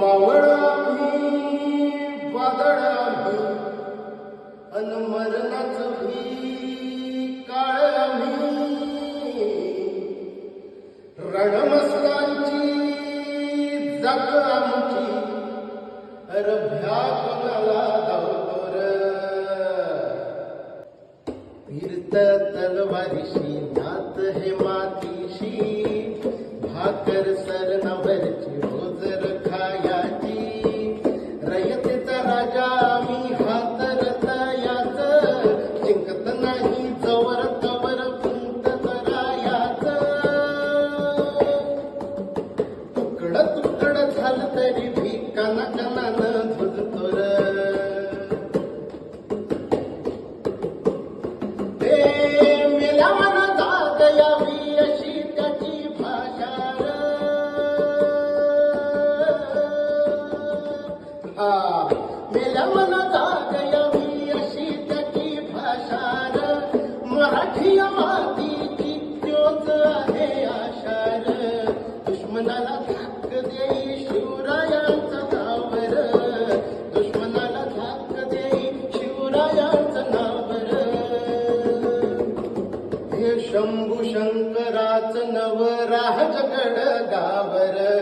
मावळ आम्ही वादळ अन मरणाच भी काळ आम्ही रणमस्तांची जाग आमची अर भ्या कोणाला धावतोर फिरत तलवारीशी नात हे मातीशी भाकर सर नवर नाही जवर तुकड तुकड झालं तरी भी काना कानानं झुजतोर ते मेला जाग यावी अशी त्याची भाषा र. मराठी मातीची त्योच आहे आशार र. दुश्मनाला धाक देई शिवरायांचं नावर दुश्मनाला धाक देई शिवरायांचं नावर हे शंभू शंकराच नवराजगड गावर